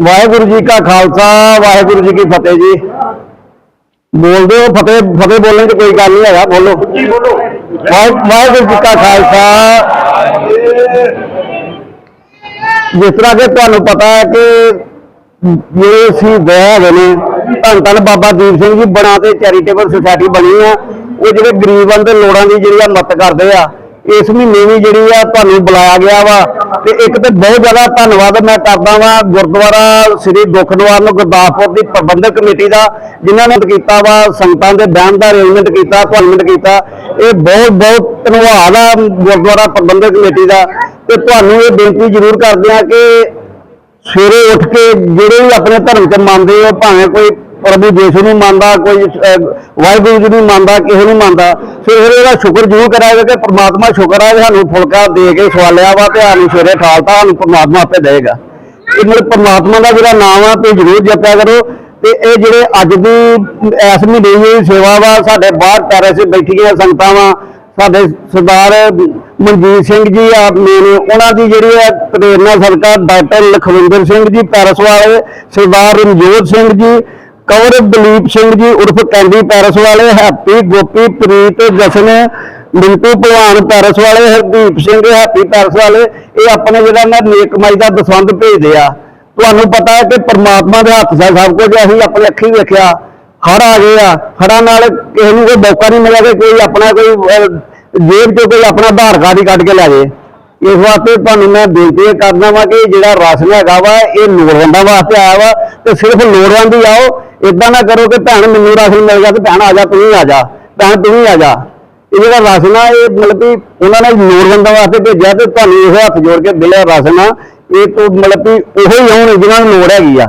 ਵਾਹਿਗੁਰੂ ਜੀ ਕਾ ਖਾਲਸਾ, ਵਾਹਿਗੁਰੂ ਜੀ ਕੀ ਫਤਿਹ ਜੀ। ਬੋਲਦੇ ਹੋ, ਫਤਿਹ ਫਤਿਹ ਬੋਲਣ 'ਚ ਕੋਈ ਗੱਲ ਨਹੀਂ ਹੈਗਾ, ਬੋਲੋ। ਜੀ ਬੋਲੋ ਵਾਹਿਗੁਰੂ ਜੀ ਕਾ ਖਾਲਸਾ। ਜਿਸ ਤਰ੍ਹਾਂ ਕਿ ਤੁਹਾਨੂੰ ਪਤਾ ਹੈ ਕਿ ਜਿਹੜੇ ਸੀ ਹੈਗੇ ਨੇ, ਧੰਨ ਧੰਨ ਬਾਬਾ ਦੀਪ ਸਿੰਘ ਜੀ, ਬਣਾ ਤੇ ਚੈਰੀਟੇਬਲ ਸੁਸਾਇਟੀ ਬਣੀ ਆ। ਉਹ ਜਿਹੜੇ ਗਰੀਬਾਂ ਦੇ ਲੋੜਾਂ ਦੀ ਜਿਹੜੀ ਆ ਮਦਦ ਕਰਦੇ ਆ ਇਸ ਮਹੀਨੇ ਵੀ ਜਿਹੜੀ ਆ ਤੁਹਾਨੂੰ ਬੁਲਾਇਆ ਗਿਆ ਵਾ। ਤੇ ਇੱਕ ਤੇ ਬਹੁਤ ਜ਼ਿਆਦਾ ਧੰਨਵਾਦ ਮੈਂ ਕਰਦਾ ਵਾਂ ਗੁਰਦੁਆਰਾ ਸ੍ਰੀ ਦੁੱਖ ਨੂੰ, ਗੁਰਦਾਸਪੁਰ ਦੀ ਪ੍ਰਬੰਧਕ ਕਮੇਟੀ ਦਾ, ਜਿਨ੍ਹਾਂ ਨੇ ਕੀਤਾ ਵਾ, ਸੰਗਤਾਂ ਦੇ ਬਹਿਣ ਦਾ ਅਰੇਂਜਮੈਂਟ ਕੀਤਾ ਅਪਾਇੰਟਮੈਂਟ ਕੀਤਾ। ਇਹ ਬਹੁਤ ਬਹੁਤ ਧੰਨਵਾਦ ਆ ਗੁਰਦੁਆਰਾ ਪ੍ਰਬੰਧਕ ਕਮੇਟੀ ਦਾ। ਤੇ ਤੁਹਾਨੂੰ ਇਹ ਬੇਨਤੀ ਜ਼ਰੂਰ ਕਰਦੇ ਆ ਕਿ ਸਵੇਰੇ ਉੱਠ ਕੇ ਜਿਹੜੇ ਵੀ ਆਪਣੇ ਧਰਮ ਚ ਮੰਨਦੇ ਹੋ, ਭਾਵੇਂ ਕੋਈ ਪ੍ਰਭੂ ਯਿਸੂ ਨੂੰ ਮੰਨਦਾ ਕੋਈ ਅਹ, ਵਾਹਿਗੁਰੂ ਜੀ ਨੂੰ ਮੰਨਦਾ ਕਿਸੇ ਨੂੰ ਮੰਨਦਾ ਫਿਰ ਇਹਦਾ ਸ਼ੁਕਰ ਜ਼ਰੂਰ ਕਰਾਂਗੇ ਕਿ ਪ੍ਰਮਾਤਮਾ ਸ਼ੁਕਰ ਹੈ ਸਾਨੂੰ ਫੁਲਕਾ ਦੇ ਕੇ ਸਵਾਲਿਆ ਵਾ ਤੇ ਸਾਨੂੰ ਸਵੇਰੇ ਠਾਲਤਾ ਸਾਨੂੰ ਪ੍ਰਮਾਤਮਾ ਆਪੇ ਦੇਗਾ ਇਹ ਮਤਲਬ ਪ੍ਰਮਾਤਮਾ ਦਾ ਜਿਹੜਾ ਨਾਮ ਆ ਤੇ ਜ਼ਰੂਰ ਜਪਿਆ ਕਰੋ ਤੇ ਇਹ ਜਿਹੜੇ ਅੱਜ ਦੀ ਇਸ ਮਹੀਨੇ ਦੀ ਸੇਵਾ ਵਾ ਸਾਡੇ ਬਾਹਰ ਪੈਰਿਸ 'ਚ ਬੈਠੀਆਂ ਸੰਗਤਾਂ ਵਾ ਸਾਡੇ ਸਰਦਾਰ ਮਨਜੀਤ ਸਿੰਘ ਜੀ ਆ ਮੇਨ ਉਹਨਾਂ ਦੀ ਜਿਹੜੀ ਹੈ ਪ੍ਰੇਰਨਾ ਸਦਕਾ ਡਾਕਟਰ ਲਖਵਿੰਦਰ ਸਿੰਘ ਜੀ ਪੈਰਸ ਵਾਲੇ ਸਰਦਾਰ ਰਣਜੋਤ ਸਿੰਘ ਜੀ ਕੰਵਰ ਦਲੀਪ ਸਿੰਘ ਜੀ ਉਰਫ ਕੈਂਡੀ ਪੈਰਸ ਵਾਲੇ, ਹੈਪੀ ਗੋਪੀ, ਪ੍ਰੀਤ, ਜਸ਼ਨ, ਮਿੰਟੂ ਭਲਵਾਨ ਪੈਰਸ ਵਾਲੇ, ਹਰਦੀਪ ਸਿੰਘ, ਹੈਪੀ ਪੈਰਸ ਵਾਲੇ, ਇਹ ਆਪਣੇ ਜਿਹੜਾ ਨਾ ਨੇਕ ਕਮਾਈ ਦਾ ਦਸਵੰਦ ਭੇਜਦੇ ਆ। ਤੁਹਾਨੂੰ ਪਤਾ ਹੈ ਕਿ ਪ੍ਰਮਾਤਮਾ ਦੇ ਹੱਥ 'ਚ ਸਭ ਕੁਝ, ਅਸੀਂ ਆਪਣੇ ਅੱਖੀਂ ਵੇਖਿਆ ਹੜ ਆ ਗਏ ਆ। ਹੜਾਂ ਨਾਲ ਕਿਸੇ ਨੂੰ ਕੋਈ ਮੌਕਾ ਨਹੀਂ ਮਿਲਿਆ ਕਿ ਕੋਈ ਆਪਣਾ ਕੋਈ ਜੇਬ ਚੋਂ ਕੋਈ ਆਪਣਾ ਆਧਾਰ ਕਾਰਡ ਹੀ ਕੱਢ ਕੇ ਲੈ ਜਾਏ। ਇਸ ਵਾਸਤੇ ਤੁਹਾਨੂੰ ਮੈਂ ਬੇਨਤੀ ਕਰਦਾ ਵਾਂ ਕਿ ਜਿਹੜਾ ਰਾਸ਼ਨ ਹੈਗਾ ਵਾ, ਇਹ ਲੋੜਵੰਦਾਂ ਵਾਸਤੇ ਆਇਆ ਵਾ, ਤੇ ਸਿਰਫ ਲੋੜਵੰਦ ਹੀ ਆਓ ਇਦਾਂ ਨਾ ਕਰੋ ਕਿ ਭੈਣ ਮੈਨੂੰ ਰਾਸ਼ਨ ਮਿਲ ਗਿਆ ਤੇ ਭੈਣ ਆ ਜਾ, ਤੂੰ ਹੀ ਆ ਜਾ, ਭੈਣ ਤੂੰ ਹੀ ਆ ਜਾ। ਇਹ ਜਿਹੜਾ ਰਾਸ਼ਨ ਆ, ਇਹ ਮਤਲਬ ਕਿ ਉਹਨਾਂ ਨੇ ਲੋੜਵੰਦਾਂ ਵਾਸਤੇ ਭੇਜਿਆ ਤੇ ਤੁਹਾਨੂੰ ਇਹ ਹੱਥ ਜੋੜ ਕੇ ਦਿਲਿਆ ਰਾਸ਼ਨ ਆ, ਇਹ ਤੋਂ ਮਤਲਬ ਕਿ ਉਹੀ ਆਉਣ ਜਿਨ੍ਹਾਂ ਨੂੰ ਲੋੜ ਹੈਗੀ ਆ।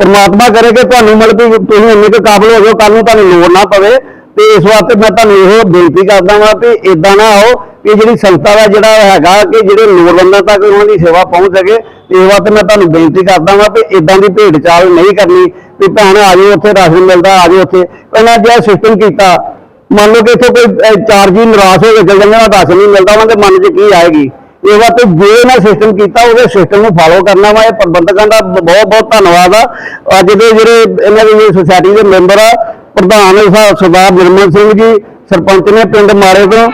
ਪਰਮਾਤਮਾ ਕਰੇ ਕਿ ਤੁਹਾਨੂੰ ਮਤਲਬ ਕਿ ਤੁਸੀਂ ਇੰਨੇ ਕੁ ਕਾਬਲ ਹੋ ਜਾਓ ਕੱਲ ਨੂੰ ਤੁਹਾਨੂੰ ਲੋੜ ਨਾ ਪਵੇ। ਤੇ ਇਸ ਵਾਸਤੇ ਮੈਂ ਤੁਹਾਨੂੰ ਇਹੋ ਬੇਨਤੀ ਕਰਦਾ ਵਾਂ ਕਿ ਇਦਾਂ ਨਾ ਆਓ ਕਿ ਜਿਹੜੀ ਸੰਸਥਾ ਦਾ ਜਿਹੜਾ ਹੈਗਾ, ਕਿ ਜਿਹੜੇ ਲੋੜਵੰਦਾਂ ਤੱਕ ਉਹਨਾਂ ਦੀ ਸੇਵਾ ਪਹੁੰਚ ਸਕੇ। ਇਹ ਵਾਸਤੇ ਮੈਂ ਤੁਹਾਨੂੰ ਬੇਨਤੀ ਕਰਦਾ ਵਾਂ ਕਿ ਇਦਾਂ ਦੀ ਭੇਡ ਚਾਲ ਨਹੀਂ ਕਰਨੀ, ਵੀ ਭੈਣ ਆ ਜਾਓ ਉੱਥੇ ਰਾਸ਼ਨ ਮਿਲਦਾ, ਆ ਜਾਓ ਉੱਥੇ। ਪਹਿਲਾਂ ਜਿਹੜਾ ਸਿਸਟਮ ਕੀਤਾ, ਮੰਨ ਲਓ ਕਿ ਇੱਥੇ ਕੋਈ ਚਾਰ ਜੀ ਨਿਰਾਸ਼ ਹੋ ਕੇ ਚੱਲ ਜਾਂਦੇ ਆ ਰਾਸ਼ਨ ਨਹੀਂ ਮਿਲਦਾ ਉਹਨਾਂ ਦੇ ਮਨ 'ਚ ਕੀ ਆਏਗੀ। ਇਹ ਵਾਸਤੇ ਜੇ ਇਹਨਾਂ ਸਿਸਟਮ ਕੀਤਾ, ਉਹਦੇ ਸਿਸਟਮ ਨੂੰ ਫਾਲੋ ਕਰਨਾ ਵਾ, ਇਹ ਪ੍ਰਬੰਧਕਾਂ ਦਾ ਬਹੁਤ ਬਹੁਤ ਧੰਨਵਾਦ ਆ। ਅੱਜ ਦੇ ਜਿਹੜੇ ਇਹਨਾਂ ਦੀ ਸੁਸਾਇਟੀ ਦੇ ਮੈਂਬਰ ਆ, ਪ੍ਰਧਾਨ ਸਾ- ਸਰਦਾਰ ਨਿਰਮਲ ਸਿੰਘ ਜੀ, ਸਰਪੰਚ ਨੇ ਪਿੰਡ ਮਾਰੇ ਤੋਂ।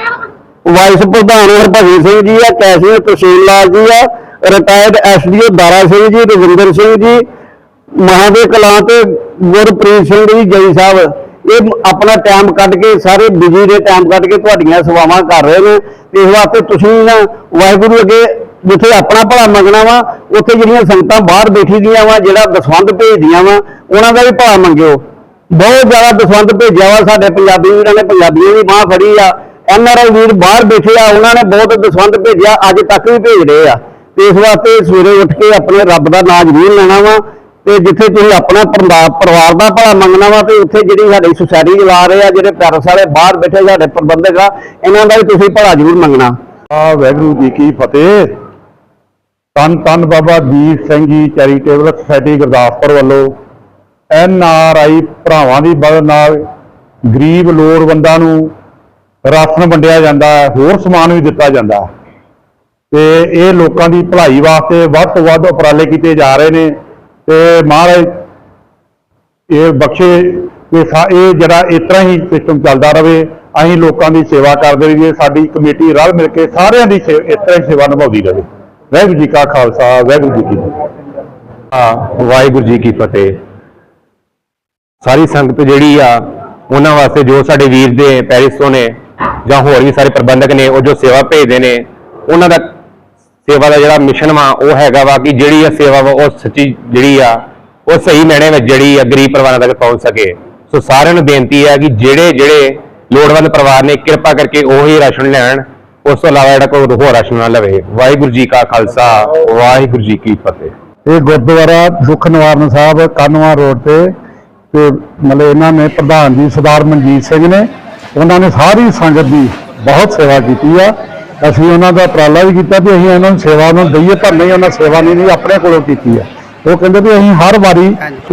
ਵਾਈਸ ਪ੍ਰਧਾਨ ਹਰਭਜਨ ਸਿੰਘ ਜੀ ਆ ਕੈਸ਼ੀਅਰ ਤਸੀਲ ਲਾਲ ਜੀ ਆ। ਰਿਟਾਇਰਡ ਐਸਡੀਓ ਦਾਰਾ ਸਿੰਘ ਜੀ, ਰਵਿੰਦਰ ਸਿੰਘ ਜੀ ਮਹਾਦੇਵ ਕਲਾਂ ਤੇ ਗੁਰਪ੍ਰੀਤ ਸਿੰਘ ਜੀ, ਜਈ ਸਾਹਿਬ। ਇਹ ਆਪਣਾ ਟਾਈਮ ਕੱਢ ਕੇ, ਸਾਰੇ ਬਿਜ਼ੀ ਦੇ ਟਾਈਮ ਕੱਢ ਕੇ ਤੁਹਾਡੀਆਂ ਸੇਵਾਵਾਂ ਕਰ ਰਹੇ ਨੇ। ਇਸ ਵਾਸਤੇ ਤੁਸੀਂ ਨਾ ਵਾਹਿਗੁਰੂ ਅੱਗੇ ਜਿੱਥੇ ਆਪਣਾ ਭਲਾ ਮੰਗਣਾ ਵਾ, ਉੱਥੇ ਜਿਹੜੀਆਂ ਸੰਗਤਾਂ ਬਾਹਰ ਬੈਠੀ ਦੀਆਂ ਵਾ, ਜਿਹੜਾ ਦਸਵੰਧ ਭੇਜਦੀਆਂ ਵਾ, ਉਹਨਾਂ ਦਾ ਵੀ ਭਲਾ ਮੰਗਿਓ। ਬਹੁਤ ਜ਼ਿਆਦਾ ਦਸਵੰਧ ਭੇਜਿਆ ਵਾ ਸਾਡੇ ਪੰਜਾਬੀ ਵੀਰਾਂ ਨੇ, ਪੰਜਾਬੀਆਂ ਦੀ ਬਾਹ ਫੜੀ ਆ। ਐਨ ਆਰ ਆਈ ਵੀਰ ਬਾਹਰ ਬੈਠੇ ਆ, ਉਹਨਾਂ ਨੇ ਬਹੁਤ ਦਸਵੰਧ ਭੇਜਿਆ, ਅੱਜ ਤੱਕ ਵੀ ਭੇਜ ਰਹੇ ਆ। ਤੇ ਇਸ ਵਾਸਤੇ ਸਵੇਰੇ ਉੱਠ ਕੇ ਆਪਣੇ ਰੱਬ ਦਾ ਨਾਮ ਜ਼ਰੂਰ ਲੈਣਾ ਵਾ ਤੇ ਜਿੱਥੇ ਤੁਸੀਂ ਆਪਣਾ ਪਰਿਵਾਰ ਦਾ ਭਲਾ ਮੰਗਣਾ ਵਾ ਤੇ ਉੱਥੇ ਜਿਹੜੀ ਸਾਡੀ ਸੁਸਾਇਟੀ ਚਲਾ ਰਹੇ ਆ, ਜਿਹੜੇ ਪੈਰਸ ਵਾਲੇ ਬਾਹਰ ਬੈਠੇ ਸਾਡੇ ਪ੍ਰਬੰਧਕ ਆ, ਇਹਨਾਂ ਦਾ ਵੀ ਤੁਸੀਂ ਭਲਾ ਜ਼ਰੂਰ ਮੰਗਣਾ। ਆ ਵਾਹਿਗੁਰੂ ਜੀ ਕੀ ਫਤਿਹ। ਤਨ ਤਨ ਬਾਬਾ ਦੀਪ ਸਿੰਘ ਜੀ ਚੈਰੀਟੇਬਲ ਸੁਸਾਇਟੀ ਗੁਰਦਾਸਪੁਰ ਵੱਲੋਂ ਐਨ ਆਰ ਆਈ ਭਰਾਵਾਂ ਦੀ ਮਦਦ ਨਾਲ ਗਰੀਬ ਲੋੜਵੰਦਾਂ ਨੂੰ ਰਾਸ਼ਨ ਵੰਡਿਆ ਜਾਂਦਾ ਹੈ, ਹੋਰ ਸਮਾਨ ਵੀ ਦਿੱਤਾ ਜਾਂਦਾ ਹੈ। ਤੇ ਇਹ ਲੋਕਾਂ ਦੀ ਭਲਾਈ ਵਾਸਤੇ ਵੱਧ ਤੋਂ ਵੱਧ ਉਪਰਾਲੇ ਕੀਤੇ ਜਾ ਰਹੇ ਨੇ ਤੇ ਮਹਾਰਾਜ, ਇਹ ਬਖਸ਼ੇ ਸਾ- ਇਹ ਜਿਹੜਾ ਇਸ ਤਰ੍ਹਾਂ ਹੀ ਸਿਸਟਮ ਚੱਲਦਾ ਰਹੇ ਅਸੀਂ ਲੋਕਾਂ ਦੀ ਸੇਵਾ ਕਰਦੇ ਰਹੀਏ, ਸਾਡੀ ਕਮੇਟੀ ਰਲ ਮਿਲ ਕੇ ਸਾਰਿਆਂ ਦੀ ਸੇ- ਇਸ ਤਰ੍ਹਾਂ ਹੀ ਸੇਵਾ ਨਿਭਾਉਂਦੀ ਰਹੇ ਵਾਹਿਗੁਰੂ ਜੀ ਕਾ ਖਾਲਸਾ, ਵਾਹਿਗੁਰੂ ਜੀ ਕੀ ਫਤਿਹ। ਆ ਵਾਹਿਗੁਰੂ ਜੀ ਕੀ ਫਤਿਹ। ਸਾਰੀ ਸੰਗਤ ਜਿਹੜੀ ਆ, ਉਹਨਾਂ ਵਾਸਤੇ ਜੋ ਸਾਡੇ ਵੀਰ ਦੇ ਪੈਰਿਸ ਤੋਂ ਨੇ ਜਾਂ ਹੋਰ ਵੀ ਸਾਰੇ ਪ੍ਰਬੰਧਕ ਨੇ, ਉਹ ਜੋ ਸੇਵਾ ਭੇਜਦੇ ਨੇ, ਉਹਨਾਂ ਦਾ ਸੇਵਾ ਦਾ ਜਿਹੜਾ ਮਿਸ਼ਨ ਵਾ, ਉਹ ਹੈਗਾ ਵਾ ਕਿ ਜਿਹੜੀ ਆ ਸੇਵਾ ਵਾ, ਉਹ ਸੱਚੀ ਜਿਹੜੀ ਆ, ਉਹ ਸਹੀ ਮੈਨੇ ਵਿੱਚ ਜਿਹੜੀ ਆ ਗਰੀਬ ਪਰਿਵਾਰਾਂ ਤੱਕ ਪਹੁੰਚ ਸਕੇ। ਸੋ ਸਾਰਿਆਂ ਨੂੰ ਬੇਨਤੀ ਹੈ ਕਿ ਜਿਹੜੇ ਜਿਹੜੇ ਲੋੜਵੰਦ ਪਰਿਵਾਰ ਨੇ, ਕਿਰਪਾ ਕਰਕੇ ਉਹੀ ਰਾਸ਼ਨ ਲੈਣ। ਉਸ ਤੋਂ ਇਲਾਵਾ ਜਿਹੜਾ ਕੋਈ ਹੋਰ ਰਾਸ਼ਨ ਨਾ ਲਵੇ। ਵਾਹਿਗੁਰੂ ਜੀ ਕਾ ਖਾਲਸਾ, ਵਾਹਿਗੁਰੂ ਜੀ ਕੀ ਫਤਿਹ। ਇਹ ਗੁਰਦੁਆਰਾ ਦੁੱਖ ਨਿਵਾਰਨ ਸਾਹਿਬ, ਕਾਨਵਾ ਰੋਡ ਤੇ ਤੇ ਮਤਲਬ ਇਹਨਾਂ ਨੇ ਪ੍ਰਧਾਨ ਜੀ ਸਰਦਾਰ ਮਨਜੀਤ ਸਿੰਘ ਨੇ, ਉਹਨਾਂ ਨੇ ਸਾਰੀ ਸੰਗਤ ਦੀ ਬਹੁਤ ਸੇਵਾ ਕੀਤੀ ਆ। ਅਸੀਂ ਉਹਨਾਂ ਦਾ ਉਪਰਾਲਾ ਵੀ ਕੀਤਾ ਵੀ ਅਸੀਂ ਇਹਨਾਂ ਨੂੰ ਸੇਵਾ ਨੂੰ ਦਈਏ ਪਰ ਨਹੀਂ ਉਹਨਾਂ ਸੇਵਾ ਨਹੀਂ ਨਹੀਂ ਆਪਣੇ ਕੋਲੋਂ ਕੀਤੀ ਆ। ਉਹ ਕਹਿੰਦੇ ਵੀ ਅਸੀਂ ਹਰ ਵਾਰੀ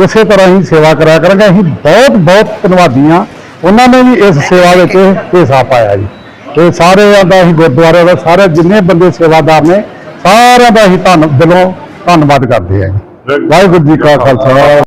ਇਸੇ ਤਰ੍ਹਾਂ ਹੀ ਸੇਵਾ ਕਰਿਆ ਕਰਾਂਗੇ। ਅਸੀਂ ਬਹੁਤ ਬਹੁਤ ਧੰਨਵਾਦੀ ਆ ਉਹਨਾਂ ਨੇ ਵੀ ਇਸ ਸੇਵਾ ਵਿੱਚ ਹਿੱਸਾ ਪਾਇਆ ਜੀ। ਤੇ ਸਾਰਿਆਂ ਦਾ ਅਸੀਂ ਗੁਰਦੁਆਰੇ ਦਾ ਸਾਰੇ ਜਿੰਨੇ ਬੰਦੇ ਸੇਵਾਦਾਰ ਨੇ ਸਾਰਿਆਂ ਦਾ ਅਸੀਂ ਧੰਨ ਦਿਲੋਂ ਧੰਨਵਾਦ ਕਰਦੇ ਹਾਂ ਜੀ। ਵਾਹਿਗੁਰੂ ਜੀ ਕਾ ਖਾਲਸਾ।